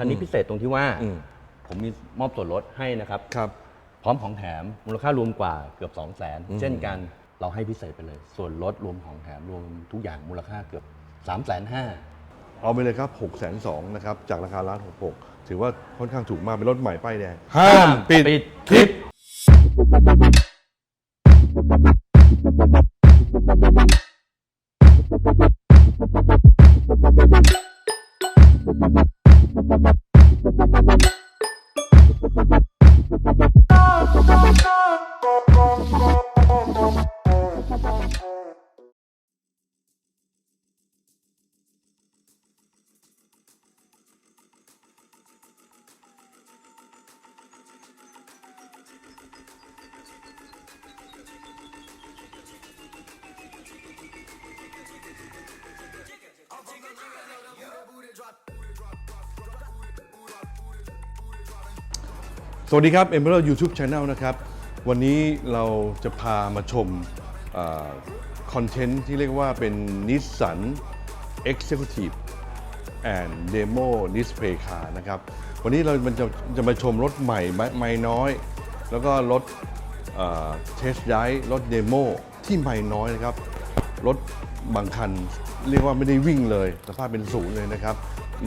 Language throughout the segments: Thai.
คันนี้พิเศษตรงที่ว่าอืม ผมมีมอบส่วนลดให้นะครับ ครับ พร้อมของแถมมูลค่ารวมกว่าเกือบ 2 0 0 0 0นอืมเช่นกันเราให้พิเศษไปเลย ส่วนลดรวมของแถมรวมทุกอย่างมูลค่าเกือบ3 5 0 0 0 0เอาไปเลยครับ6 2 0 0 0นะครับ จากราคาล้าน66ถือว่าค่อนข้างถูกมากเป็นรถใหม่ป้ายแดง ห้ามปิดคลิป สวัสดีครับ Emperor YouTube Channel นะครับ วันนี้เราจะพามาชมคอนเทนต์ที่เรียกว่าเป็น Nissan Executive and Demo Display Car นะครับ วันนี้เราจะจะมาชมรถใหม่ไม่ไม่น้อย แล้วก็รถเทสไดรถเดโมที่ไม่น้อยนะครับ รถบางคันเรียกว่าไม่ได้วิ่งเลย สภาพเป็นศูนย์เลยนะครับ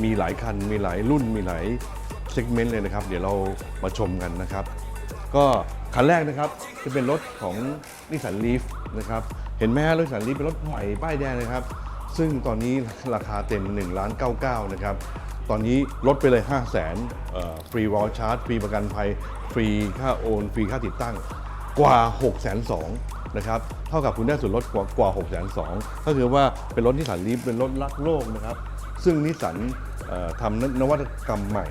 มีหลายคัน มีหลายรุ่น มีหลาย เซกเมนต์เลยนะครับ เดี๋ยวเรามาชมกันนะครับ ก็คันแรกนะครับจะเป็นรถของนิสสันลีฟนะครับ เห็นไหมฮะรถนิสสันลีฟเป็นรถใหม่ป้ายแดงเลยครับ ซึ่งตอนนี้ราคาเต็ม1ล้าน99นะครับตอนนี้ลดไปเลย 5 0 0 0 0 0ฟรีวอลชาร์จ ฟรีประกันภัย ฟรีค่าโอน ฟรีค่าติดตั้งกว่า 6 2 0 0 0นะครับ เท่ากับคุณได้ส่วนลดกว่ากว่า 6 2 0 0 0ก็คือว่าเป็นรถนิสสันลีฟเป็นรถรักโลกนะครับ ซึ่งนิสสันทำนวัตกรรมใหม่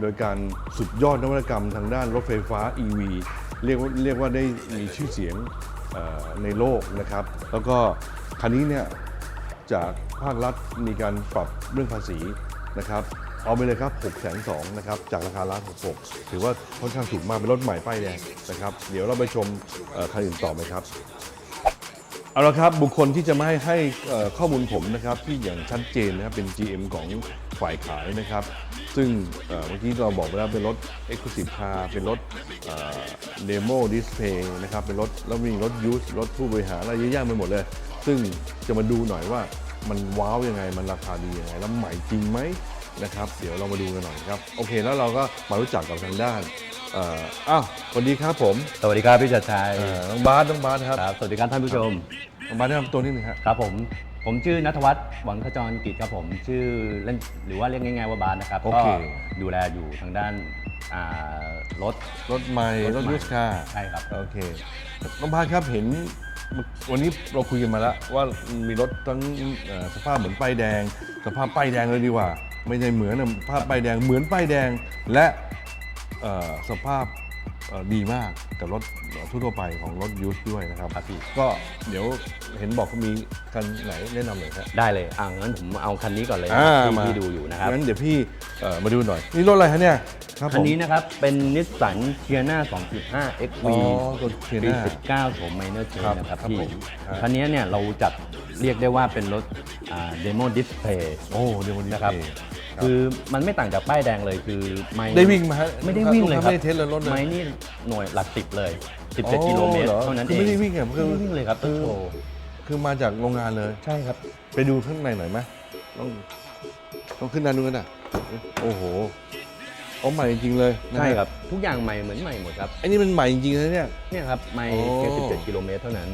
โดยการสุดยอดนวัตกรรมทางด้านรถไฟฟ้า EV เรียกว่าเรียกว่าได้มีชื่อเสียงในโลกนะครับ แล้วก็คันนี้เนี่ยจากภาครัฐมีการปรับเรื่องภาษีนะครับ เอาไปเลยครับ 6 2 0 0 0นะครับ จากราคาล้าน66 ถือว่าค่อนข้างถูกมากเป็นรถใหม่ป้ายแดงนะครับ เดี๋ยวเราไปชมคันอื่นต่อไหมครับ เอาละครับ บุคคลที่จะมาให้ให้ข้อมูลผมนะครับ ที่อย่างชัดเจนนะครับ เป็น GM ของฝ่ายขายนะครับ ซึ่งเอ่อเมื่อกี้เราบอกไปแล้วเป็นรถ Exclusive Car เป็นรถเอ่อ Demo Display นะครับ เป็นรถแล้วมีรถยูสรถผู้บริหารอะไรเยอะแยะไปหมดเลย ซึ่งจะมาดูหน่อยว่ามันว้าวยังไง มันราคาดียังไง แล้วใหม่จริงไหมนะครับ เดี๋ยวเรามาดูกันหน่อยครับ โอเค แล้วเราก็มารู้จักกับทางด้านเอ่ออ้าวสวัสดีครับผม สวัสดีครับพี่จัดชัยเอ่อน้องบาสน้องบาสครับครับ สวัสดีครับท่านผู้ชมน้องบาสแนะนำตัวนิดนึงครับครับผม ผมชื่อนัทวัฒน์หวังขจรกิจครับผมชื่อเล่นหรือว่าเรียกง่ายๆว่าบาสนะครับโอก็เค ดูแลอยู่ทางด้านอ่ารถ รถใหม่รรถถใหม่ ยูสคาร์ใช่ครับ โอเคน้องพานครับเห็นวันนี้เราคุยกันมาแล้วว่ามีรถทั้งเอ่อสภาพเหมือนป้ายแดง สภาพป้ายแดงเลยดีกว่า ไม่ใช่เหมือนนะสภาพป้ายแดงเหมือนป้ายแดงและเอ่อสภาพเอ่อ ดีมากกับรถทั่วๆไปของรถยูสด้วยนะครับครับพี่ก็เดี๋ยวเห็นบอกเขามีคันไหนแนะนำเลยครับได้เลยอ่างั้นผมเอาคันนี้ก่อนเลยอ่าที่มาที่ดูอยู่นะครับงั้นเดี๋ยวพี่เอ่อมาดูหน่อย นี่รถอะไรฮะเนี่ยครับคันนี้ผมนะครับ เป็นนิสสันเทียนา2.5 XV อ๋อตัวปี Sienna 19โฉมไมเนอร์เชครับนะครับครับพี่ผมครับคันนี้เนี่ยเราจัดเรียกได้ว่าเป็นรถเดโมดิสเพย์โอ้เดี๋ยววันนี้นะครับเอง คือมันไม่ต่างจากป้ายแดงเลยคือไม่ได้วิ่งไหมฮะไม่ได้วิ่งเลยครับไม่ได้เทสเลยรถเลยไม่นี่หน่วยหลักสิบเลยอ๋อ17 กิโลเมตรเหรอเท่านั้นคืเอองไม่ได้วิ่งอะคือไม่ได้วิ่งเลยครับต้นโชว์คือมาจากโรงงานเลย ใช่ครับ ไปดูข้างในหน่อยไหมต้องต้องขึ้นด้านนู้นกันอะโอ้โหเอาใหม่จริงๆเลยนะฮะใช่ครับทุกอย่างใหม่เหมือนใหม่หมดครับไอ้นี่มันใหม่จริงๆนะเนี่ยเนี่ยครับไม่โอ้แค่17 กิโลเมตรเท่านั้น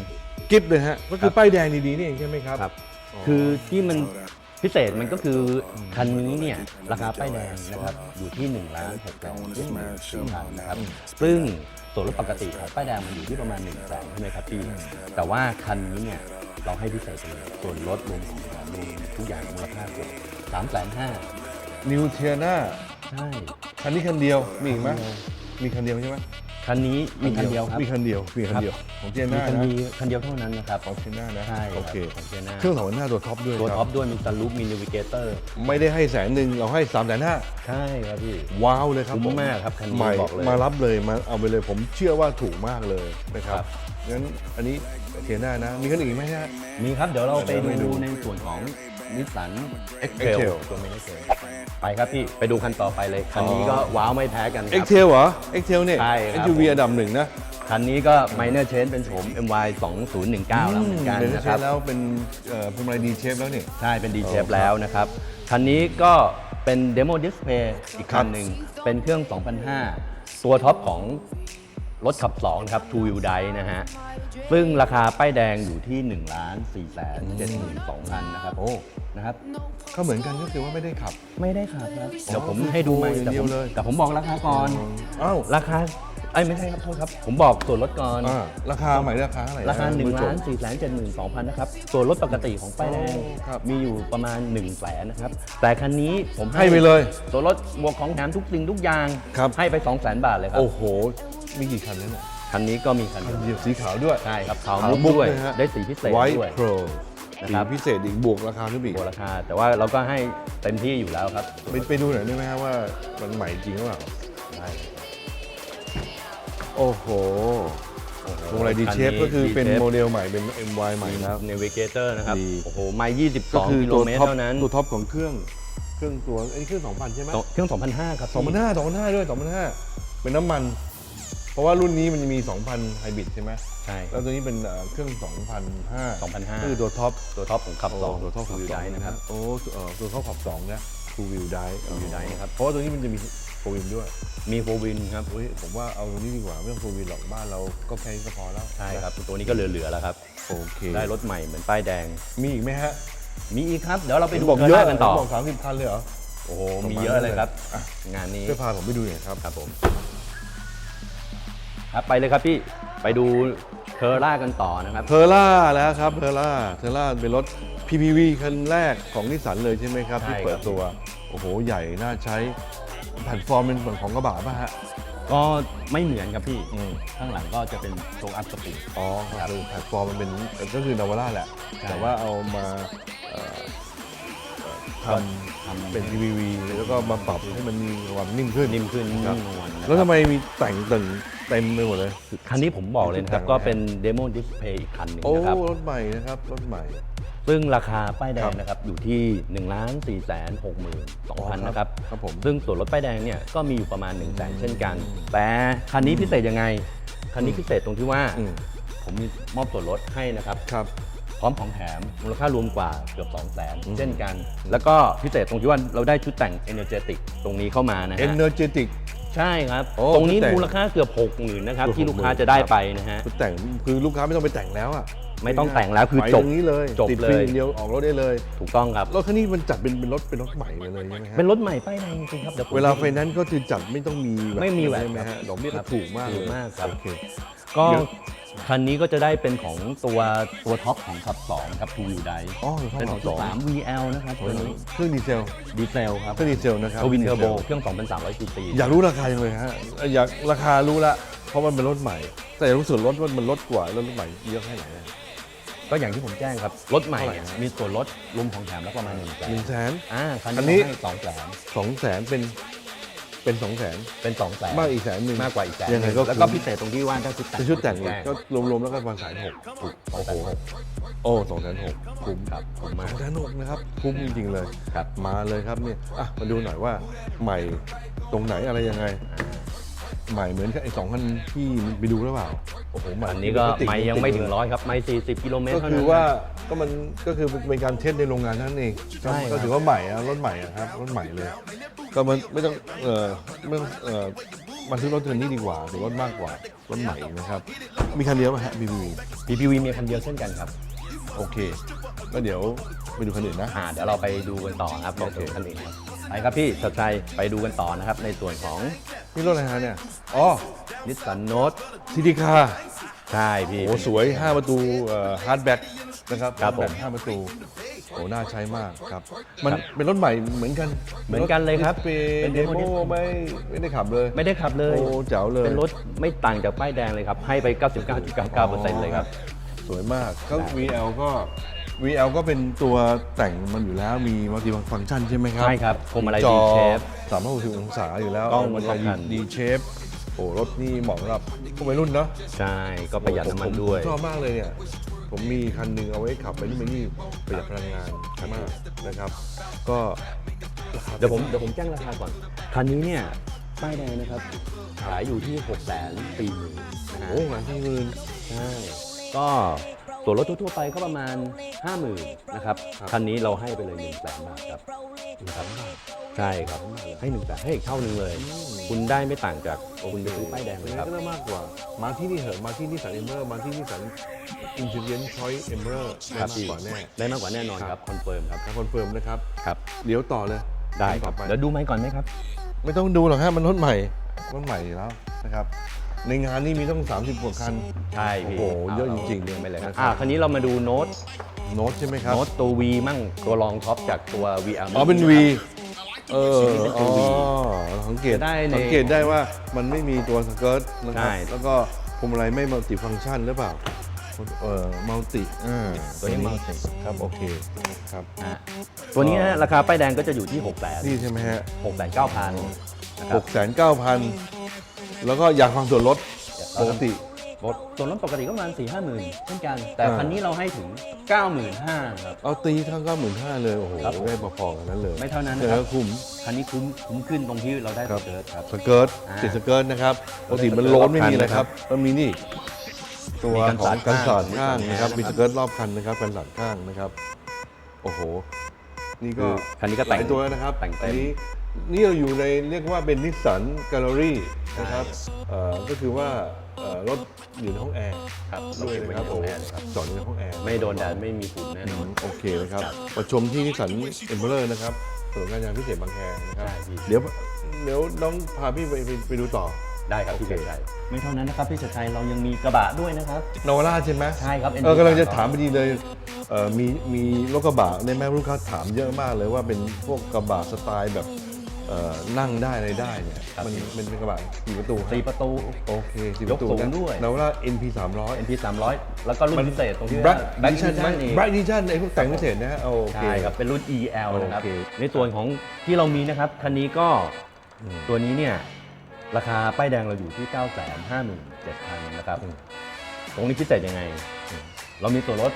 กิฟต์เลยฮะก็คือป้ายแดงดีๆนี่เองใช่ไหมครับครับคือที่มัน พิเศษมันก็คือคันนี้เนี่ยราคาป้ายแดงนะครับอยู่ที่1ล้าน6แสนซึ่งซึ่งพันนะครับซึ่งส่วนลดปกติของป้ายแดงมันอยู่ที่ประมาณ1นึ่งแสนใช่ไหมครับพี่แต่ว่าคันนี้เนี่ยเราให้พิเศษไปเลยส่วนลดรวมของแถมรวมทุกอย่างมูลค่าเกือบสามแสนห้านิวเทียนาใช่คันนี้คันเดียวมีอีกไหมมีคันเดียวใช่ไหม คันนี้มีคันเดียวครับ มีคันเดียวมีคันเดียวของเทียมีนาคันนะเดียวคันเดียวเท่านั้นนะครับ ของเทียนานะใช่โอเคของเทียนาเครื่องสองพันห้าตัวท็อปด้วยตัวครับท็อปด้วยมีซันรูฟมีนิวิเกเตอร์ ไม่ได้ให้แสนหนึ่งเราให้สามแสนห้าใช่ครับพี่ ว้าวเลยครับคุ้มผมากครับคันนี้ใหม่บอกเลยมารับเลยมาเอาไปเลยผมเชื่อว่าถูกมากเลยนะครับครับ งั้นอันนี้เทียน่านะ มีคันอื่นอีกไหมฮะ มีครับ เดี๋ยวเราไปเดี๋ยวไปดูดูในส่วนของนิสสัน X-Trail X-Trail ตัวไม่ได้เจอ ไปครับพี่ไปดูคันต่อไปเลย คันนี้ก็ว้าวไม่แพ้กันคเอ็กรับ เทลเหรอเอ็กเทลเนี่ย ใช่ครับ SUV อันดับหนึ่งนะคันนี้ก็ minor change เป็นโฉม MY 2019แล้วเหมือนกันเป็นนะเชครับฟแล้วเป็นเอ่อพวงมาลัยดีเชฟแล้วนี่ ใช่ เป็น D อ๋อ shape ครับแล้วนะครับ คันนี้ก็เป็น demo display อีกคันหนึ่ง เป็นเครื่อง 2005 ตัวท็อปของ รถขับ 2 ครับ two wheel drive นะฮะ ซึ่งราคาป้ายแดงอยู่ที่1ล้าน4แสน72,000นะครับโอ้นะครับ ก็เหมือนกันก็คือว่าไม่ได้ขับ ไม่ได้ขับครับ เดี๋ยวผมให้ดูไหมอย่างเดียวเลย แต่ผมบอกราคาก่อนอ้าวราคาไอ้ยไม่ใช่ครับโทษครับ ผมบอกส่วนลดก่อน อ่าราคาใหม่ราคาเท่าไหร่นะราคา1คุณผู้ชล้ามน4แสน72,000นะครับ ส่วนลดปกติของป้ายแดงโอ้ครับมีอยู่ประมาณ1แสนนะครับ แต่คันนี้ผมให้ไปเลย ส่วนลดหมวกของแถมทุกสิ่งทุกอย่าง ครับ ให้ไป2 0 0 0 0 0บาทเลยครับ โอ้โห มีกี่คันเนี่ยคันนี้ก็มีคันเดียวเหยียบสีขาวด้วย ใช่ครับขาวขาวมุกมุกด้วย นะฮะ ได้สีพิเศษไวด้วยท์โปรนะสีครับ พิเศษอีกบวกราคาขึ้นไปอีกบวกราคา แต่ว่าเราก็ให้เต็มที่อยู่แล้วครับ ไปไปดูหน่อยได้ไหมฮะว่ามันใหม่จริงหรือเปล่าได้โอ้โหพวงมาลัยดีเชฟก็คือเป็นโมเดลใหม่เป็น MY ใหม่แล้วเนวิเกเตอร์นะครับ ดี โอ้โห ไม่ก็คื22อกิโลตัวเมตรท็อปเท่านั้นตัวท็อปของเครื่องเครื่องตัวไอ้เครื่อง 2,000 ใช่ไหม เครื่อง 2005 ครับพี่ 2,500 2,500 ด้วย 2,500 เป็นน้ำมันเพ ราะว่ารุ่นนี้มันจะมี 2,000ไฮบริดใช่ไหมใช่ แล้วตัวนี้เป็นเอ่อเครื่อง 2,500 2,500 คือตัวท็อปตัวท็อปของขับสองตัวท็อปขับวิวสอไดงนะครับโอ้เอ่อตัวท็อปขับสองนะ two wheel drive Two wheel drive นะครับ เพราะว่าตัวนี้มันจะมี four wheel ด้วยมีโฟวินครับเฮ้ยผมว่าเอาตัวนี้ดีกว่าไม่ต้อง four wheel หรอกบ้านเราก็แค่นี้ก็พอแล้วใช่ครับ ตัวนี้ก็เหลือๆแล้วครับ โอเคได้รถใหม่เหมือนป้ายแดง มีอีกไหมฮะมีอีกครับ เดี๋ยวเราไปดูบอกเทอเยร่าอะกันต่อ บอกสามสิบคันเลยเหรอ โอ้โหประมาณมีเยอะเลยครับอะงานนี้ช่วยพาผมไปดูหน่อยครับ ครับผม ครับไปเลยครับพี่ไปดูเทอร่ากันต่อนะครับ เทอร่าแล้วครับเทอร่าเทอร่าเป็นรถ PPV คันแรกของนิสสันเลยใช่ไหมครับใช่ที่ครับ เปิดตัว โอ้โห ใหญ่น่าใช้แพลตฟอร์มเป็นเหมือนของกระบะป่ะฮะ ก็ไม่เหมือนครับพี่อืม ข้างหลังก็จะเป็นโชว์อัพสปีดอ๋อครับคือแพลตฟอร์มมันเป็นก็คือนาวาร่าแหละ ใช่ แต่ว่าเอามาเอ่อเอ่อ ทำทำเป็น PPV แล้วก็มาปรับให้มันมีความนิ่มขึ้นนิ่มขึ้นครันิ่บมนวลนะครับแล้วทำไมมีแต่งตึงเต็มไปหมดเลย คันนี้ผมบอกเลยนะครับแต่งก็เป็นเดโมดิสเพย์อีกคันหนึ่งโอ้นะครับ รถใหม่นะครับรถใหม่ ซึ่งราคาป้ายแดครังบนะครับอยู่ที่1นึ่งล้านสี่แสนหกหมื่นสองพันอ๋อครับนะครับครับผม ซึ่งส่วนลดป้ายแดงเนี่ยก็มีอยู่ประมาณ1นึ่งแสนเช่นกัน แต่คันนี้พิเศษยังไง คันนี้พิเศษตรงที่ว่า อืมผมมีมอบส่วนลดให้นะครับ ครับ พร้อมของแถมมูลค่ารวมกว่าเกือบ2 0 0แสนเช่นกัน แล้วก็พิเศษตรงที่ว่าเราได้ชุดแต่ง Energetic ตรงนี้เข้ามานะฮะ Energetic ใช่ครับ โอ้ตรงนี้ชุดแต่ง มูลค่าเกือบ6 0,000นะครับเกือบที่ลูกค้า60,000จะได้ไปนะฮะ ชุดแต่งคือลูกค้าไม่ต้องไปแต่งแล้วอะ ไม่ต้องแต่งแล้วคือไปจบตรงนี้เลยจบติดเลยฟิล์มเดียวออกรถได้เลยถูกต้องครับ รถคันนี้มันจัดเป็นเป็นรถเป็นรถใหม่เลยใช่ไหมฮะเป็นรถใหม่ป้ายแดงจริงๆครับดี๋ยผม เวลาไฟแนนซ์ก็คือจัดไม่ต้องมีแบบไม่มีแหวนใช่ไหมฮะดอกเบี้ยครัก็บถูกมากเลยถูกมากครับ โอเค ก็เดี๋ยว คันนี้ก็จะได้เป็นของตัวตัวท็อปของขับ2ครับ Two Wheel Drive อ๋อเดี๋ยวเข้าเป็นมาของสอง3 VL นะครับตัวนี้เครื่องดีเซลดีเซลครับเครื่องดีเซลนะครับ ทวินเทอร์โบดีซลเครื่อง2,300ซีซี อยากรู้ราคาจังเลยฮะ อยากราคารู้ละ เพราะมันเป็นรถใหม่ แต่อยากรู้ส่วนลดว่ามันลดกว่ารถใหม่เยอะแค่ไหนอะ ก็อย่างที่ผมแจ้งครับ รถใหม่เท่าไหร่เนี่ยฮะมีส่วนลดรวมของแถมแล้วประมาณ1นึ่งแสหนึ่นงแสน อ่าคันอันนี้ นี้ให้สองแสนสองแสนเป็นเป็นสองแสนเป็น2แสนมากอีกแสนหนึ่ง มากกว่าอีกแสนยังไงก็แล้วก็คุ้ม พิเศษตรงที่ว่าได้ชุดแต่งเป็นชุดแต่งอีกแจ้ก็รวมๆแล้วก็ประมาณแสนหกสองแสนหกโอ้สองแสนหกคุ้มครับคุ้มสมาอกงแสนหกนะครับ คุ้มจริงๆเลย ครับ มาเลยครับเนี่ยอะมาดูหน่อยว่าใหม่ตรงไหนอะไรยังไง ใหม่เหมือนกับไอ้สองคันที่ไปดูหรือเปล่าโอ้โหใหม่อันนี้ก็ติดไม่ยังไม่ถึงติดเลร้อยครับไม่40กิโลเมตรก็เท่าคืนั้อน ว่าก็มันก็คือเป็นการเทสในโรงงานเท่านั้นเองใช่ครับ ก็ถือว่าใหม่อะรถใหม่อะครับรถใหม่เลย ก็มันไม่ต้องเอ่อไม่ต้องเอ่อมันซื้อรถคันนี้ดีกว่าหรือว่ามากกว่ารถใหม่นะครับมีคันเดียวไหมฮะ BBV PPV มีคันเดียวเช่นกันครับโอเคแล้วเดี๋ยวไปดูคันอื่นนะ อ่าเดี๋ยวเราไปดูกันต่อครับโอเคในส่วนคันอื่นครับไปครับพี่ชัดชัยไปดูกันต่อนะครับในส่วนของ นี่รถอะไรฮะเนี่ย อ๋อ นิสสันโน้ตทีดีคาใช่พี่ โอ้สวย 5 ประตูฮาร์ดแบ็กนะครับครับผมห้าประตูโอ้น่าใช้มากครับ มันเป็นรถใหม่เหมือนกันเหมือนกันเลยครับเป็เป็นนเด demo โม display ไม่ไม่ได้ขับเลย ไม่ได้ขับเลย โอ้แจ๋วเลย เป็นรถไม่ต่างจากป้ายแดงเลยครับ ให้ไป 99.99%เลยครับ สวยมากก็ VL ก็ VL ก็เป็นตัวแต่งมันอยู่แล้วมีมัลติฟังก์ชันใช่ไหมครับใช่ครับพวงมาลัยจอ D-shape สามร้อยหกสิบองศาอยู่แล้วกล้องพวมาลัยครบครันดีเชฟโอ้รถนี่เหมาะสำหรับพวกวัยรุ่นเนาะใช่ก็ประหยัดน้ำมันด้วยผมชอบมากเลยเนี่ยผมมีคันหนึ่งเอาไว้ขับไปนี่นไปนี่ประหยัดพลังงานมากนะครับ ก็ราคาเดี๋ยวผมเดี๋ยวผมแจ้งราคาก่อนคันนี้เนี่ยป้ายแดงนะครับขายอยู่ที่6กแสนปีหมื่นนะฮะโอ้งานที่เงินใช่ก็ ส่วนรถทั่วๆไปก็ประมาณ 5 0,000นะครับคันนี้เราให้ไปเลย1นึ่งแสนบาทครับนะครับใช่ครับให้1นึ่งแสนให้อีกเท่าหนึงเลย คุณได้ไม่ต่างจากคุณไปซื้อป้ายแดงเลยครับก็ได้มากกว่า มาที่นี่เหอะมาที่นิสสันเอเมอร์มาที่นิสสันอินเทอร์เน็ตชอยเอเมอร์ได้ครับมากพี่กว่าแน่ได้มากกว่าแน่นอนครับคอนเฟิร์มครับถ้าคอนเฟิร์มนะครับครับเดี๋ยวต่อเลยได้ครับต่อไปเดี๋ยวดูไหมค์ก่อนไหมครับ ไม่ต้องดูหรอกฮะมันรถใหม่รถใหม่อยู่แล้วนะครับ ในงานนี้มีต้อง 30 กว่าคัน ใช่พี่โอ้โหเยอะจริงๆเรียงไปเลยครับนะครับอ่าคันนี้เรามาดูโน้ตโน้ตใช่ไหมครับ โน้ตตัว V มั่งตัวรองท็อปจากตัว VR อ๋อเป็น V เออนี่เป็นตัอ๋วอ V สังเกตจะได้ในสังเกตได้ว่ามันไม่มีตัวสเกิร์ตนะครับใช่แล้วก็พวงมาลัยไม่มัลติฟังก์ชันหรือเปล่าเอ่อมัลติอ่าตัวนี้ multi ครับโอเคครับนะฮะตัวนี้นะราคาป้ายแดงก็จะอยู่ที่6 0 0 0 0นี่ใช่ไหมฮะ6 9 0 0 0นะคหรับกแสนเก้าพัน แล้วก็อยากฟังส่วนลดปกติรถส่วนรถปกติก็ประมาณ4 5 0 0 0 0เช่นกัน แต่อ่าคันนี้เราให้ถึง 95,000ครับ เอาตีทั้งเก้าหมื่นห้าเลย โอ้โหครับผมได้พอๆกันนั้นเลย ไม่เท่านั้นเดี๋นะยครับวคุ้มคันนี้คุ้มคุ้มขึ้นตรงที่เราได้คสรับเกิร์ตครับสเกิร์ตอ่าติดสเกิร์ตนะครับปกติมันสเกิร์ตโล้นไม่มีรอบคันเลยครับนะครับมันมีนี่ ตัวมีกันขอสางดกันสาดข้างข้างนะครับนะครับมีสเกิร์ตรอบคันนะครับกันสาดข้างนะครับ โอ้โห นี่ก็คือคันนี้ก็หแต่ลางยตัวนะครับแต่งเต็มอั นนี้นี่เราอยู่ในเรียกว่าเป็นนิสสันแกลเลอรี่นะครับเอ่อก็คือว่าเอ่อรถอยู่ในห้องแอร์ครับด้วยนะครับเราเก็บไว้ในห้องแอร์เลยครับจอดอยู่ในห้องแอร์ ไม่โดนแดดไม่มีฝุ่นแน่นอน โอเคนะครับมาชมที่นิสสันเอ็มเบอร์นะครับส่วนงานยางพิเศษบางแคนะครับใช่พี่เดี๋ยวเดี๋ยวน้องพาพี่ไปไปไปดูต่อได้ครับพี่โอเคชัยชัยไม่เท่านั้นนะครับพี่ชัยชัยเรายังมีกระบะด้วยนะครับนาวาร่าใช่ไหมใช่ครับเออกำลังจะถามพอดีเลยเอ่อมีมีรถกระบะในแม่ลูกค้าถามเยอะมากเลยว่าเป็นพวกกระบะสไตล์แบบ เอ่อนั่งได้อะไรได้เนี่ยครับ มันมันเป็นกระบะกี่ประตูครับสี่ประตู โอเคสี่ยปกระตูสูงนะด้วยนาวาร่า NP 300 NP 300 แล้วก็รุ่นพิเศษตรงที่แบล็ว่าค Black ดิชั่น Edition เอง แบล็คดิชั่นไอ้พวกแต่งพิเศษนะฮะโอเค ใช่ครับ เป็นรุ่น EL นะครับ โอเคในส่วนของที่เรามีนะครับ คันนี้ก็ตัวนี้เนี่ย ราคาป้ายแดงเราอยู่ที่ 9 5 7 0 0 0นะครับตรงนี้พิเศษยังไง เรามีส่วนลด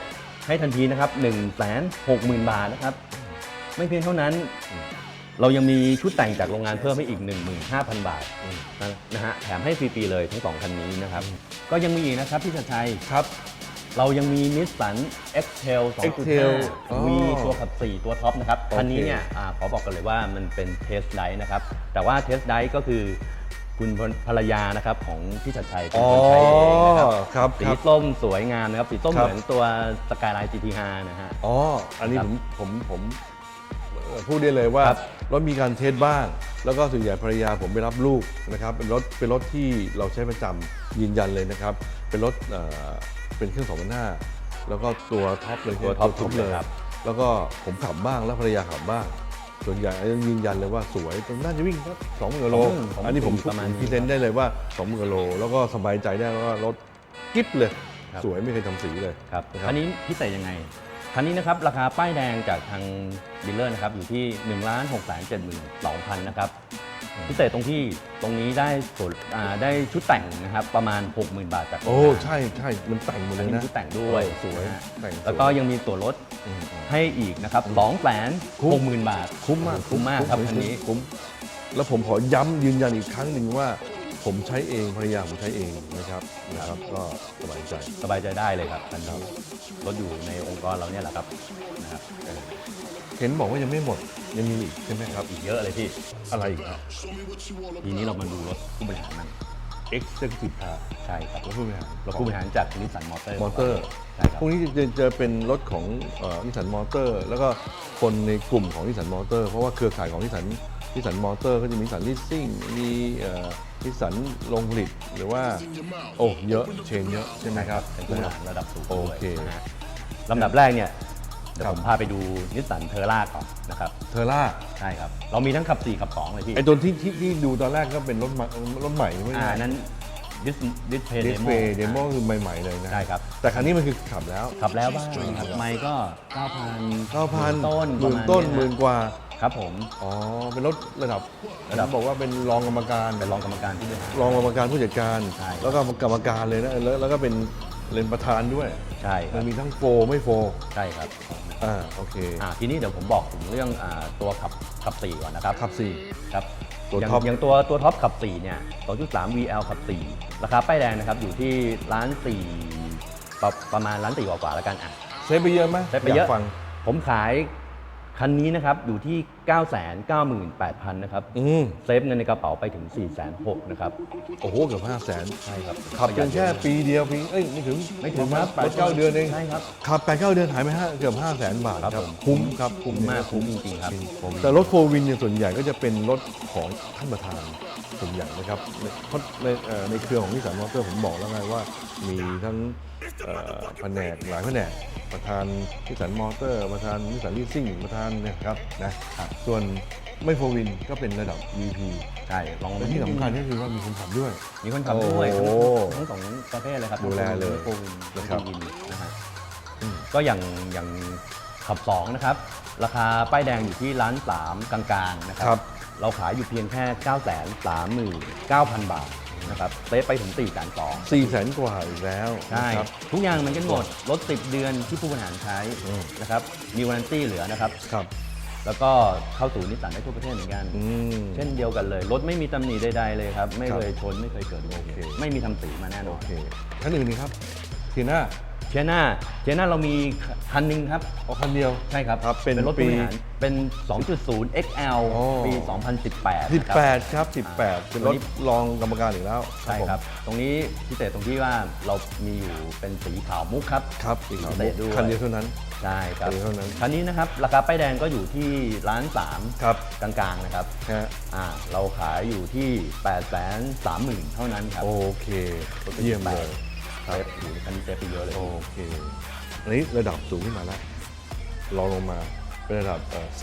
ให้ทันทีนะครับ 1 6 0 0 0 0 บาทนะครับ ไม่เพียงเท่านั้น เรายังมีชุดแต่งจากโรงงานเพิ่มให้อีก 15,000 บาทนะนะฮะแถมให้ฟรีๆเลยทั้งสองคันนี้นะครับ ก็ยังมีอีกนะครับพี่ชัดชัยครับ เรายังมีนิสสัน X-Trail X-Trail อ๋อ2.5 V ตัวขับ 4 ตัวท็อปนะครับโอเคคันนี้เนี่ยอาขอบอกกันเลยว่ามันเป็นเทสไดนะครับ แต่ว่าเทสไดก็คือคุณภรรยานะครับของพี่ชัดชัยเป็นคนใช้เองนะครับ ครับสีครับ ส้มสวยงามนะครับ สีส้มครับ เหมือนตัวสกายไลน์ GT5 นะฮะ อ๋อ อันนี้ครัผบมผมผมเอ่อ พูดได้เลยว่าครับรถมีการเทสบ้าง แล้วก็ส่วนใหญ่ภรรยาผมไปรับลูกนะครับเป็นรถเป็นรถที่เราใช้ประจำยืนยันเลยนะครับ เป็นรถเอ่อเป็นเครื่อง2,500แล้วก็ตัวท็อปเลยตัวท็อปท็อปเลยครับแล้วก็ผมขับบ้างแล้วภรรยาขับบ้าง ส่วนใหญ่ยืนยันเลยว่าสวยน่าจะวิ่งสักสองหมื่นกิโลสองหมื่นสองหมื่นอันนี้ผมประมาณนี้พรีเซนต์ได้เลยว่าสองหมื่นกิโล แล้วก็สบายใจได้ว่ารถกิ๊บเลยครับสวยไม่เคยทำสีเลยครับนะครับคันนี้พิเศษยังไง คันนี้นะครับราคาป้ายแดงจากทางดีลเลอร์นะครับอยู่ที่1 6 7 2 0 0 0นะครับพิเศษตรงที่ตรงนี้ได้ส่วนอ่าได้ชุดแต่งนะครับประมาณ 60,000 บาทจากโอ้โรงงานใช่ใช่มันแต่งหมดอัเลนยนี้นะ ชุดแต่งด้วยเออสวยนะฮะแต่งสวยแล้วก็ยังมีตัวลดอืมให้อีกนะครับ2แสนหกหมื่นบาทคุ้มมากคุ้มมากครับคันนี้ คุ้ม แล้วผมขอย้ำยืนยันอีกครั้งหนึ่งว่า ผมใช้เองภรรยาผมใช้เองนะครับนะครับ ก็สบายใจ สบายใจได้เลยครับคันนี้รถอยู่ในองค์กรเราเนี่ยแหละครับนะครับเออเห็นบอกว่ายังไม่หมดยังมีอีกใช่ไหมครับอีกเยอะเลยพี่อะไรอีกครับทีนี้เรามาดูรถผู้บริหารมัน Executive Car ใช่ครับรถผู้บริหารรถผู้บริหารจากนิสสันมอเตอร์มอเตอร์ใช่ครับพวกนี้จะจะเป็นรถของนิสสันมอเตอร์ แล้วก็คนในกลุ่มของนิสสันมอเตอร์เพราะว่าเครือข่ายของนิสสันนิสสันมอเตอร์ก็จะมีนิสสันลิสซิ่งมี นิสสันโรงผลิตหรือว่า โอ้เยอะเชนเยอะใช่ไหมครับเป็นผู้บริหารระดับสูงโอด้วยเคนะฮะลำดับแรกเนี่ยเดี๋ยวครับผมพาไปดูนิสสันเทอร่าก่อนนะครับเทอร่าใช่ครับ เรามีทั้งขับ 4 ขับ 2 เลยพี่ไอตัวที่ที่ที่ดูตอนแรกก็เป็นรถใหม่รถใหม่ไม่อ่าใช่นั้นดิสดิสเพย์ดิเดสโมเพย์เดโมคือใหม่ ๆ เลยนะใช่ครับ แต่คันนี้มันคือขับแล้ว ขับแล้วบ้างครับไม่ก็ 9,000 9,000ต้นหมื่นต้นหมื่นกว่า ครับผมอ๋อ เป็นรถระดับระดับผมบอกว่าเป็นรองกรรมการเป็นรองกรรมการที่บริหารรองกรรมการผู้จัดการ ใช่ แล้วก็กรรมการเลยนะแล้วแล้วก็เป็นเลนส์ประธานด้วย ใช่คมัรันบมีทั้งโฟไม่โฟใช่ครับอ่าโอเคอ่าทีนี้เดี๋ยวผมบอกถึงเรื่องอาตัวขับขับ4ก่อนนะครับขับสี่ ครับตัวอย่างท็อป อย่างตัวตัวท็อปขับ4เนี่ย2.3 VL ขับ4ราคาป้ายแดงนะครับอยู่ที่ล้าน4 ประประมาณล้านสี่กว่าๆแล้วกันอะเซฟไปเยอะไหมใช้ไปเยอะากฟัง ผมขายคันนี้นะครับอยู่ที่ 998,000นะครับอืมเซฟเงินในกระเป๋าไปถึง 4 6 0 0 0นะครับโอ้โหเกือบห้าแสนใช่ครับขับเพียงแค่ปีเดียวปีเอ้ยไม่ถึงไม่ถึงครับแปดเก้าเดือนเองใช่ครับ ขับแปดเก้าเดือนหายไปห้าเกือบห้าแสนบาทครับครับผมคุ้มครับคุ้มมากคุ้มจริงๆครับ แต่รถโฟวินเนี่ยส่วนใหญ่ก็จะเป็นรถของท่านประธาน ส่วนใหญ่นะครับเพราะในเอ่อในเครือของนิสสันมอเตอร์ผมบอกแล้วไงว่ามีทั้งเอ่อแผนกหลายแผนกประธานนิสสันมอเตอร์ ประธานนิสสันลีสซิ่งประธานเนะครับนะครับส่วนไม่โฟวินก็เป็นระดับ VP ใช่ลองและที่สำคัญก็คือว่ามีคนขับด้วย มีคนขับด้วยโอ้ทั้งทั้งสองประเภทเลยครับดูแลเลยโควินนะครับโควินนะฮะอืมก็อย่างอย่างขับ 2 นะครับ ราคาป้ายแดงอยู่ที่ล้านสามกลางๆนะคครัรับ เราขายอยู่เพียงแค่9 3 3 9 0 0 0 บาทนะครับเซฟไปถึง4 2 0 0 0สี่แสนกว่าอีกแล้วใช่นะครับ ทุกอย่างเหมันกันหมดรถ10 เดือนที่ผู้บริหารใช้อืม นะครับมีวารันตี้เหลือนะครับ ครับ แล้วก็เข้าสู่นิสสันได้ทั่วประเทศเหมือนกัน อืม เช่นเดียวกันเลย รถไม่มีตำหนิใดๆเลยครับ ไม่ครับเคยชนไม่เคยเกิดอุบัติเหตุโอเคไม่มีทำสีมาแน่นโออนเคท่านอื่นนี่ครับเทียน่า เชน่าเชน่าเรามีคันหนึงครับเอาคันเดียว ใช่ครับครับเป็นรถปีผู้บริหารเป็น 2.0 XL โอ้ ปี 2018นะครับ 18 ครับ 18 เป็นรถรองกรรมการอีกแล้วใช่ครับ ตรงนี้พิเศษตรงที่ว่าเรามีอยู่เป็นสีขาวมุกครับครับสีขาวพิเศษด้วยคันเดียวเท่านั้น ใช่ครับคันเดียวเท่านั้น คันนี้นะครับราคาป้ายแดงก็อยู่ที่ล้านสามครับกลางๆนะครับฮะอ่าเราขายอยู่ที่8 3 0 0 0 0เท่านั้นครับ โอเค เยี่ยมเลย เซฟอยู่คันนี้เซฟไปเยอะเลยโอเคอันนี้ระดับสูงขึ้นมาแล้วรองลงมาเป็นระดับเอ่อ C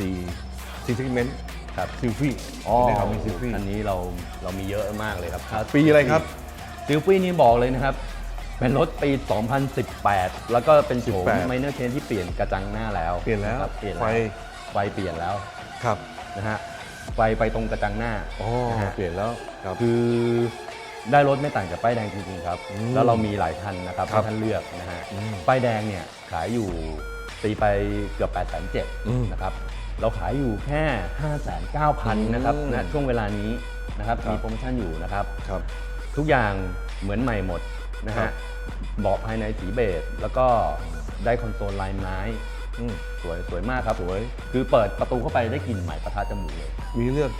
C segment ครับซิลฟี่อ๋อนะครับมีซิลฟี่อันนี้เราเรามีเยอะมากเลยครับถ้าปีอะไรครับซิลฟี่นี่บอกเลยนะครับ เป็นรถปี 2018 แล้วก็เป็นโฉม18ไมเนอร์เชนที่เปลี่ยนกระจังหน้าแล้ว เปลี่ยนแล้วะครับเปลี่ยนไฟแล้วไฟเปลี่ยนแล้วครับนะฮะไฟไปตรงกระจังหน้าอ๋อนะฮะเปลี่ยนแล้วครับคือ ได้รถไม่ต่างจากป้ายแดงจริงๆครับอืมแล้วเรามีหลายคันนะครับครับให้ท่านเลือกนะฮะอืมป้ายแดงเนี่ยขายอยู่ตีไปเกือบ8 7 0 0อืม0นะครับเราขายอยู่แค่ 5 9 0 0 0นะครับอืมนะช่วงเวลานี้นะครับครับมีโปรโมชั่นอยู่นะครับครับ ทุกอย่างเหมือนใหม่หมดนะครัฮะบเบาะภายในสีเบจแล้วก็ได้คอนโซลลายไม้อืมสวยสวยมากครับสวยคือเปิดประตูเข้าไปได้กลิ่นใหม่ประทะจมูกเลย มีเลือก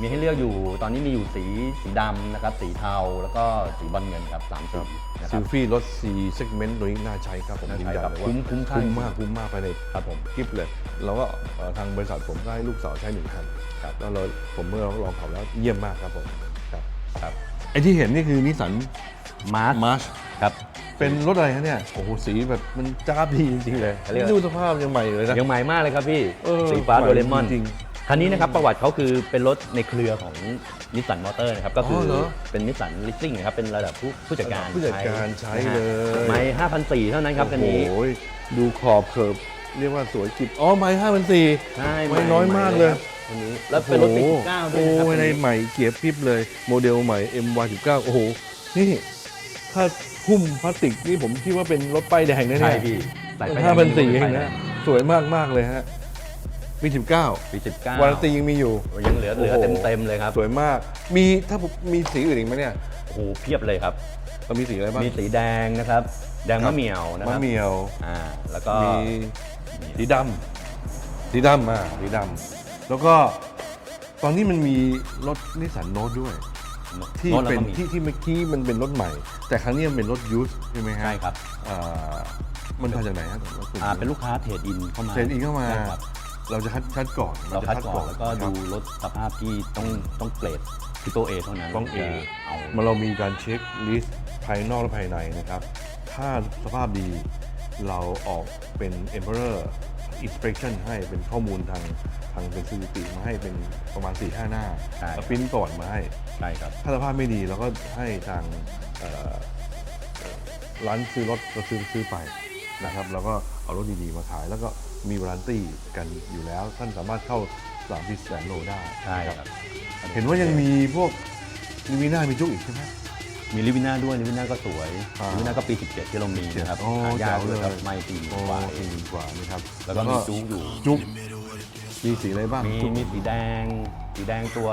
มีให้เลือกอยู่ตอนนี้มีอยู่สีสีดำนะครับสีเทาแล้วก็สีบอลเงินครับสามสีนะคซิรับ ลฟี่รถ C segment ตัวนี้น่าใช้ครับผมน่ายืใช้นยันครับเลยว่าคุ้มคุ้มค่าคุ้มมากคุ้มมากภายในครับผมกิฟเลยเราก็เอ่อทางบริษัทผมก็ให้ลูกสาวใช้หนึ่งคันครับ แล้วเราผมเมื่อลองขับแล้วเยี่ยมมากครับผมครับครับไอที่เห็นนี่คือนิสสันมาร์มาร์ชครับ เป็นรถอะไรคะเนี่ยโอ้โหสีแบบมันจ้าบดีจริงๆเลยเขาเรียกดูสภาพยังใหม่เลยนะ ยังใหม่มากเลยครับพี่เออสีฟ้าใหม่โดเรมอนจริง คันนี้นะครับประวัติเขาคือเป็นรถในเครือของนิสสันมอเตอร์นะครับก็คือออเหรอ เป็นนิสสันลิสซิ่งนะครับเป็นระดับผู้ผู้จัดการผู้จัดการใช้นะฮะเลยไม่ห้าพันสี่เท่านั้นครับคันนี้ โอ้โหดูขอบเคิร์ฟเรียกว่าสวยจิบอ๋อไม่ห้าพันสี่ใช่ไม่น้อยมากเลยคันนี้แล้วเป็นรถปีเก้าด้วยนะครับ โอ้ยในใหม่เกียร์พริบเลย โมเดลใหม่ MY19 โอ้โห นี่ ถ้าหุ้มพลาสติกนี่ผมคิดว่าเป็นรถป้ายแดงนะใช่เนี่ยพี่ใส่ไปห้าพันสี่เองไปนะ สวยมากมากๆเลยฮะ ปีสิบเก้าปีสิบเก้าวารันตียังมีอยู่ ยังเหลือเหลือโอ้เต็มโหเต็มๆเลยครับสวยมาก มีถ้าผมมีสีอื่นอีกไหมเนี่ยโอ้โหเพียบเลยครับ เรามีสีอะไรบ้าง มีสีแดงนะครับ แดงครัมะบเหมี่ยวนะคมะรับเหมียว อ่าแล้วก็มีสีดำสีดำอะสีดำแล้วก็ตอนนี้มันมีรถนิสสันโน e ด้วย ที่โน้ตแล้วเป็นก็มี ที่ที่เมื่อกี้มันเป็นรถใหม่ แต่ครั้งนี้มันเป็นรถยูสใช่ไหมฮะใช่ครับ อ่ามันมาจากไหนฮะรถอ่าเป็นลูกค้าเทรดอินเข้ามาเทรนอินเข้ามา ใช่ครับ เราจะคัดคัดก่อนเราคัดก่อนจะแล้วก็ดูรถสภาพที่ต้องต้องเกรดพิโตเอเท่านั้นต้องเอจะเอามันเรามีการเช็คลิสต์ภายนอกและภายในนะครับ ถ้าสภาพดีเราออกเป็น Emperor Inspection ให้เป็นข้อมูลทางทางเป็นสถิติมาให้เป็นประมาณ4-5หน้าใช่แล้วปริ้นก่อนมาให้ใช่ครับถ้าสภาพไม่ดีเราก็ให้ทางเอ่อเอ่อร้านซื้อรถก็ซื้อซื้อไปนะครับ แล้วก็เอารถดีๆมาขายแล้วก็ มีวารันตี้กันอยู่แล้ว ท่านสามารถเข้าสามพิแสนโลได้ใช่นะครับครับ เห็นว่ายังมีพวกมีมีหน้ามีจุกอีกใช่ไหม มีลิวิน่าด้วยลิวิน่าก็สวยอ่าลิวิน่าก็ปี 17 ที่เรามีนะครับโอ้หายากแจ๋วเลยครับเลย ไม่ปีโอ้กว่าสี่หมื่นกว่านะครับแล้วก็มีจุ๊กอยู่ จุ๊กมีสีอะไรบ้างมีจุ๊ก มีสีแดง สีแดงตัว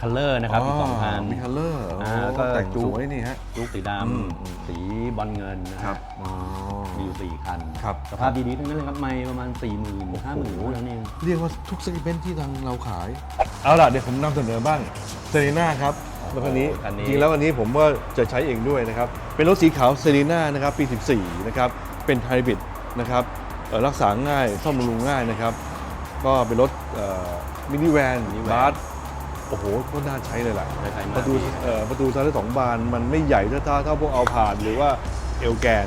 คัลเลอร์นะครับอีกสองพันมีคัลเลอร์อ่าก็แต่งจุ๊สกวยนี่ฮะจุ๊กสีดอืมอืมำสีบอลเงินนะครัฮะบอ๋อมีอยู่สี่คันครับสภาพดีๆทั้งนั้นเลยครับไม่ประมาณ4ี่หมื่นห้าหมื่นเท่านั้นเองเรียกว่าทุกเซกเมนต์ที่ทางเราขาย เอาล่ะเดี๋ยวผมนำเสนอบ้างเซรีน่าครับแล้วคันนี้คันนี้จริงแล้ววันนี้ผมว่าจะใช้เองด้วยนะครับ เป็นรถสีขาวเซรีน่านะครับปี 14 นะครับ เป็นไฮบริดนะครับเอ่อรักษาง่ายซ่อมบำรุงง่ายนะครับ ก็เป็นรถมินิแวนบาร์ โอ้โหก็น่าใช้เลยแหละใช้มากประตูเอ่อประตูซ้ายและสองบานมันไม่ใหญ่เท่าเท่าเท่าพวกเอาผ่านหรือว่าเอลแกน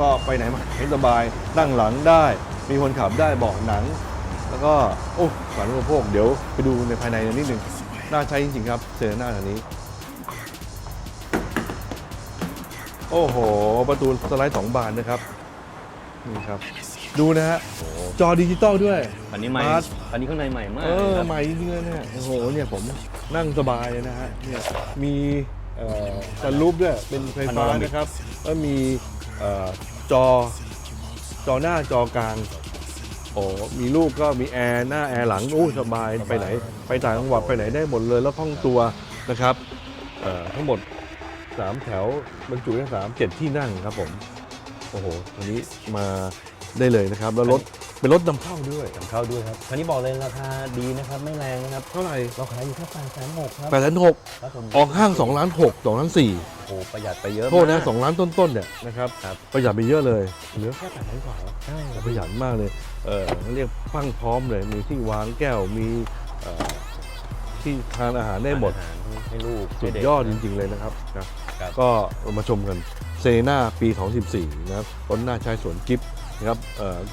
ก็ไปไหนมาไหนสบายนั่งหลังได้ มีคนขับได้เบาะหนัง แล้วก็ โอ้สารอุปโภคเดี๋ยวไปดูในภายในนิดนึงน่าใช้จริงๆครับเซเลน่าคันนี้ โอ้โห ประตูสไลด์สองบานนะครับ นี่ครับ ดูนะฮะ จอดิจิตอลด้วยคันนี้ใหม่บาสคันนี้ข้างในใหม่มากเออครับใหม่จริงๆเลยเนี่ยโอ้โหเนี่ยผมนั่งสบายเลยนะฮะเนี่ยมีเอ่อสันรูปด้วยเป็นไฟฟ้า Panoramic นะครับแล้วมีเอ่อจอจอหน้าจอกลางโอ้มีลูกก็มีแอร์หน้าแอร์หลังโอ้สบายไปไหน ไปต่างจังหวัดไปไหนได้หมดเลยแล้วคล่องตัวนะครับเอ่อทั้งหมด 3 แถวบรรจุได้สามเจ็ดที่นั่งครับผม โอ้โหอันนี้มา ได้เลยนะครับ แล้วรถเป็นรถนำเข้าด้วยนำเข้าด้วยครับคันนี้บอกเลยราคาดีนะครับไม่แรงนะครับเท่าไหร่เราขายอยู่แค่แปดแสนหกครับแปดล้านหกครับผมออกห้าง2ล้าน6 2ล้าน4โอ้ประหยัดไปเยอะโทษนะมาก2ล้านต้นๆเนี่ยนะครับครับประหยัดไปเยอะเลยเหลือแค่แปดล้านกว่าใช่ครับประหยัดมากเลยเออเรียกพังพร้อมเลยมีที่วางแก้วมีเอ่อที่ทานอาหารได้หมดอาารให้ลูกสุให้ดเกยอดจริง ๆ เลยนะครับนะครับก็มาชมกันเซน่าปี 2014 นะครับรถหน้าใช้สวนกิฟต์ นะครับ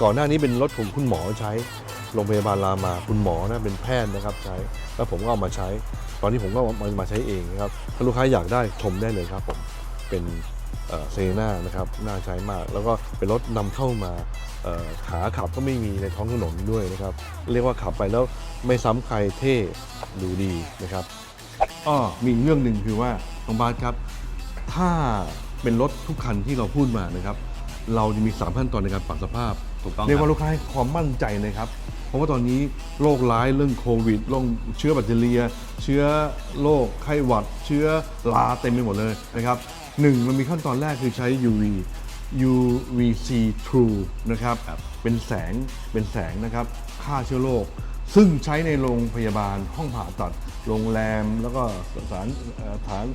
ก่อนหน้านี้เป็นรถของคุณหมอใช้โรงพยาบาลรามาคุณหมอนะเป็นแพทย์นะครับใช้แล้วผมก็เอามาใช้ ตอนนี้ผมก็มามาใช้เองนะครับถ้าลูกค้าอยากได้ชมได้เลยครับผมเป็นเซน่านะครับน่าใช้มาก แล้วก็เป็นรถนำเข้ามาขาขับก็ไม่มีในท้องถนนด้วยนะครับ เรียกว่าขับไปแล้วไม่ซ้ำใครเท่ดูดีนะครับอ้อมีเรื่องหนึ่งคือว่าน้องบาสครับ ถ้าเป็นรถทุกคันที่เราพูดมานะครับ เราจะมี 3 ขั้นตอนในการปรับสภาพถูกต้องเรียกคว่ารับลูกค้าให้ความมั่นใจเลยครับ เพราะว่าตอนนี้โรคร้ายเรื่องโควิดโรคเชื้อแบคทีเรีย เชื้อโรคไข้หวัด เชื้อราเต็มไปหมดเลยนะครับหนึ่งมันมีขั้นตอนแรกคือใช้ UV UVC True นะครับครับเป็นแสง เป็นแสงนะครับ ฆ่าเชื้อโรค ซึ่งใช้ในโรงพยาบาล ห้องผ่าตัด โรงแรม แล้วก็สถานเอ่อฐาน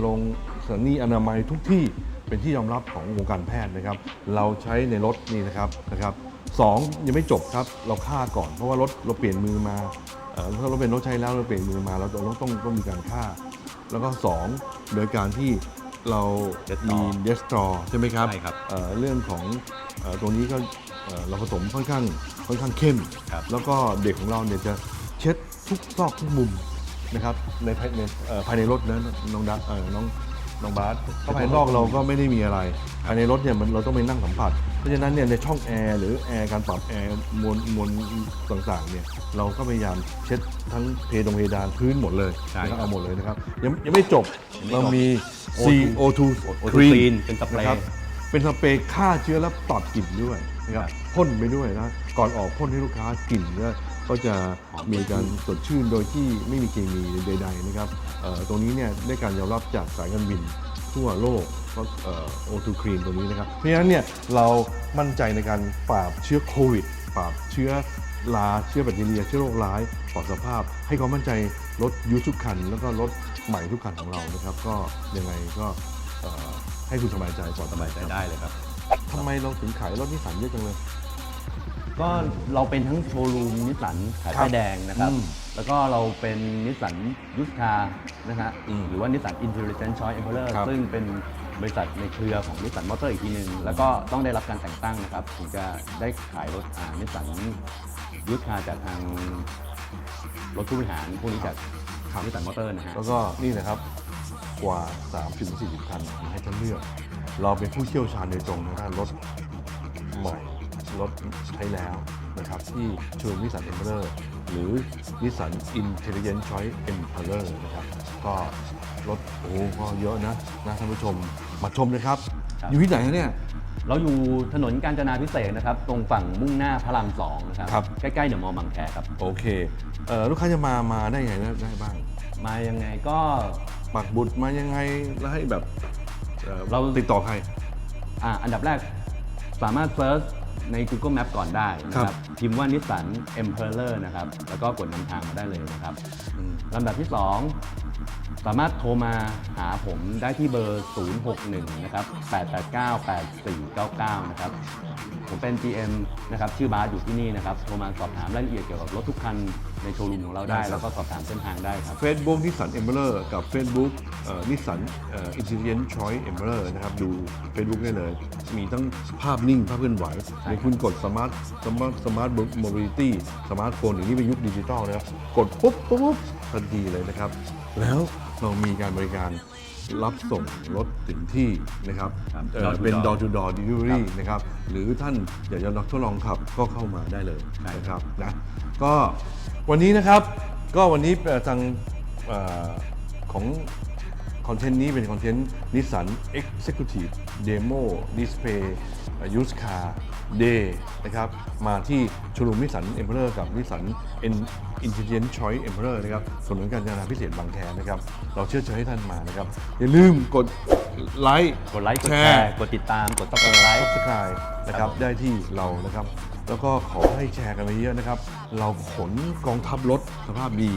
โรงสถานีอนามัยทุกที่ เป็นที่ยอมรับของวงการแพทย์นะครับ เราใช้ในรถนี่นะครับนะครับสองยังไม่จบครับเราฆ่าก่อน เพราะว่ารถเราเปลี่ยนมือมาเอ่อถ้าเราเป็นรถใช้แล้วเราเปลี่ยนมือมาเราต้องต้องต้องมีการฆ่า แล้วก็สองโดยการที่เรา Destro มีเดสตรอใช่ไหมครับใช่ครับเอ่อเรื่องของเอ่อตัวนี้ก็เอ่อเราผสมค่อนข้างค่อนข้างเข้มครับแล้วก็เด็กของเราเนี่ยจะเช็ดทุกซอกทุกมุมนะครับในภายในเอ่อภายในรถนะน้องดักเอ่อน้อง น้องบาสเพราะภายนอกเราก็ไม่ได้มีอะไรภายในรถเนี่ยมันเราต้องไปนั่งสัมผัส เพราะฉะนั้นเนี่ยในช่องแอร์หรือแอร์การปรับแอร์มวลมวลต่างๆเนี่ยเราก็พยายามเช็ดทั้งเพดงเพดานพื้นหมดเลยใช่นะครับครับเอาหมดเลยนะครับ ยังยังไม่จบยังไม่จบ เรามี CO2 โอทูคลีนเป็นสเปรนะครับย์ เป็นสเปรย์ฆ่าเชื้อและตัดกลิ่นด้วยนะครับพ่นไปด้วยนะก่อนออกพ่นให้ลูกค้ากลิ่นก็ ก็จะมีการสดชื่นโดยที่ไม่มีเคมีใดๆนะครับเอ่อตรงนี้เนี่ยได้การยอมรับจากสายการบินทั่วโลกเพราะโอทูครีนตัวนี้นะครับ เพราะฉะนั้นเนี่ยเรามั่นใจในการปราบเชื้อโควิด ปราบเชื้อราเชื้อแบคทีเรียเชื้อโรคร้ายปลอดสภาพ ให้ความมั่นใจรถยูทุกคัน แล้วก็รถใหม่ทุกคันของเรานะครับ ก็ยังไงก็เอ่อให้คุณสบายใจปลอดสบายใจได้เลยครับทำไมเราถึงขายรถนิสสันเยอะจังเลย ก็เราเป็นทั้งโชว์รูมนิสสันขายครับป้ายแดงนะครับ อืมแล้วก็เราเป็นนิสสันยุทธคานะฮะอืมหรือว่านิสสันอินเทลเจนต์ชอยเอ็มเพลอร์ครับ ซึ่งเป็นบริษัทในเครือของนิสสันมอเตอร์อีกทีหนึ่งแล้วก็ต้องได้รับการแต่งตั้งนะครับถึงจะได้ขายรถอ่านิสสันยุทธคาจากทางรถผู้บริหารพวกนี้จากนิสสันมอเตอร์นะฮะ แล้วก็นี่นะครับกว่า 30-40 คันมาให้ท่านเลือก เราเป็นผู้เชี่ยวชาญในตรงทางด้านรถใหม่ รถใช้แล้วนะครับที่โชว์นิสสันเอ็มเบอร์หรือ Nissan Intelligent Choice Emperor นะครับก็รถโอ้โหก็เยอะนะนะท่านผู้ชมมาชมเลยครับครับอยู่ที่ไหนนะเนี่ย เราอยู่ถนนกาญจนาพิเศษกนะครับ ตรงฝั่งมุ่งหน้าพระรามสองนะครับ ครับ ใกล้ๆเดอะมอลล์บางแคครับ โอเคเอ่อลูกค้าจะมามาได้ไงได้ได้บ้าง มายังไงก็ ปักบุตรมายังไงแล้วให้แบบเอ่อเรา ติดต่อใคร อ่าอันดับแรกสามารถเซิร์ช ใน Google Map ก่อนได้นะคครัรับบพิมพ์ว่านิสสัน Emperor นะครับแล้วก็กดนำทางมาได้เลยนะครับอืมลำดับที่ 2 สามารถโทรมาหาผมได้ที่เบอร์ 061 นะครับ 889-8499 นะครับ ผมเป็น GM นะครับ ชื่อบาสอยู่ที่นี่นะครับ โทรมาสอบถามรายละเอียดเกี่ยวกับรถทุกคันในโชว์รูมของเราได้ ได้ครับ แล้วก็สอบถามเส้นทางได้ครับ Facebook นิสสันเอ็มเบอร์กับ Facebook นิสสันอินเทลเจนชอยเอ็มเบอร์นะครับ ดู Facebook ได้เลย มีทั้งภาพนิ่ง ภาพเคลื่อนไหวหรือคุณกดสมาร์ทสมาร์ทสมาร์ทโมบิลิตี้สมาร์ทโฟนอย่างนี้เป็นยุคดิจิตอลนะครับ กดปุ๊บปุ๊บปุ๊บทันทีเลยนะครับ แล้วเรามีการบริการรับส่งรถถึงที่นะครับครับเอ่อ Door to เป็น door door to door delivery ครับนะครับ หรือท่านอยากจะทดลองขับก็เข้ามาได้เลยใช่ นะครับนะก็วันนี้นะครับก็วันนี้เอ่อทางเอ่อของคอนเทนต์นี้เป็นคอนเทนต์ Nissan Executive Demo Display Used Car Day นะครับมาที่โชว์รูมนิสสัน Emperor กับนิสสัน Intelligent Choice Emperor นะครับถนนกาญจนาพิเศษบางแคนะครับ เราเชื่อเชิญให้ท่านมานะครับ อย่าลืมกดไลค์กดไลค์กดแชร์กดติดตามกดซับสไครไลต์ฟ์สกายนะครับ ได้ที่เรานะครับ แล้วก็ขอให้แชร์กันไปเยอะนะครับ เราขนกองทัพรถสภาพดี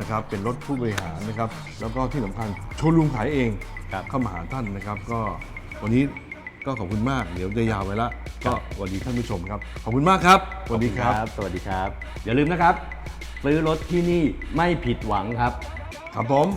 นะครับ เป็นรถผู้บริหารนะครับ แล้วก็ที่สำคัญโชว์รูมขายเองครับเข้ามาหาท่านนะครับก็ วันนี้ก็ขอบคุณมาก เดี๋ยวจะยาวไปละก็สวัสดีท่านผู้ชมครับ ขอบคุณมากครับ สวัสดีครับ สวัสดีครับ อย่าลืมนะครับซื้อรถที่นี่ไม่ผิดหวังครับ ครับผม